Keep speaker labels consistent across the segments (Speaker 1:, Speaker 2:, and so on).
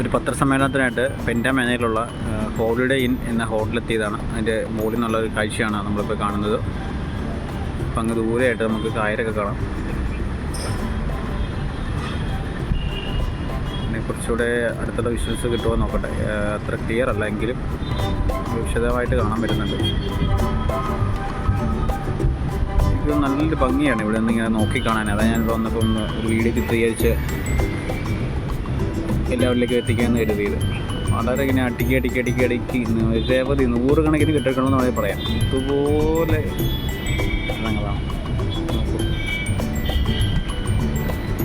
Speaker 1: ഒരു പത്രസമ്മേളനത്തിനായിട്ട് പെന്റാമേനയിലുള്ള Holiday Inn എന്ന ഹോട്ടലെത്തിയതാണ്. അതിന്റെ മുകളിൽ നിന്നുള്ള ഒരു കാഴ്ചയാണ് നമ്മളിപ്പോൾ കാണുന്നത്. അപ്പം അങ്ങ് ദൂരെയായിട്ട് നമുക്ക് കായലൊക്കെ കാണാം. പിന്നെ കുറച്ചുകൂടെ അടുത്തുള്ള വിഷ്വൽസ് കിട്ടുമോ നോക്കട്ടെ. അത്ര ക്ലിയർ അല്ല എങ്കിലും വിശദമായിട്ട് കാണാൻ പറ്റുന്നുണ്ട്. ഇത് നല്ലൊരു ഭംഗിയാണ് ഇവിടെ നിന്ന് ഇങ്ങനെ നോക്കി കാണാൻ. അതാ ഞാൻ വന്നപ്പോൾ ഒന്ന് ഒരു വീഡിയോ ചിത്രീകരിച്ച് എല്ലാവരിലേക്കും എത്തിക്കാമെന്ന് കരുതിയത്. വളരെ ഇങ്ങനെ അടുക്കി അടുക്കി അടുക്കി അടുക്കി നിരവധി നൂറുകണക്കിന് കിട്ടിക്കണമെന്ന് വേണമെങ്കിൽ പറയാം. ഇതുപോലെ നോക്കൂ.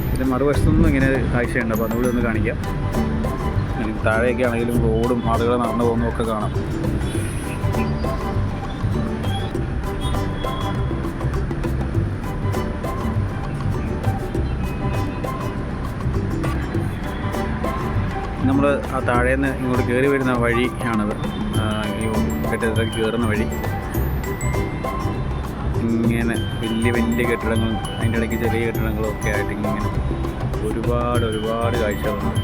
Speaker 1: ഇതിന്റെ മറുവശത്തുനിന്നും ഇങ്ങനെ കാഴ്ചയുണ്ട്. അപ്പോൾ അതുകൂടി ഒന്ന് കാണിക്കാം. താഴെയൊക്കെ ആണെങ്കിലും റോഡും ആളുകളെ നടന്നു പോകുന്നതൊക്കെ കാണാം. നമ്മൾ ആ താഴേന്ന് ഇങ്ങോട്ട് കയറി വരുന്ന വഴിയാണത്. ഈ കെട്ടിടത്തിലേക്ക് കയറുന്ന വഴി. ഇങ്ങനെ വലിയ വലിയ കെട്ടിടങ്ങളും അതിന്റെ ഇടയ്ക്ക് ചെറിയ കെട്ടിടങ്ങളും ഒക്കെ ആയിട്ട് ഇങ്ങനെ ഒരുപാട് ഒരുപാട് കാഴ്ചകളുണ്ട്.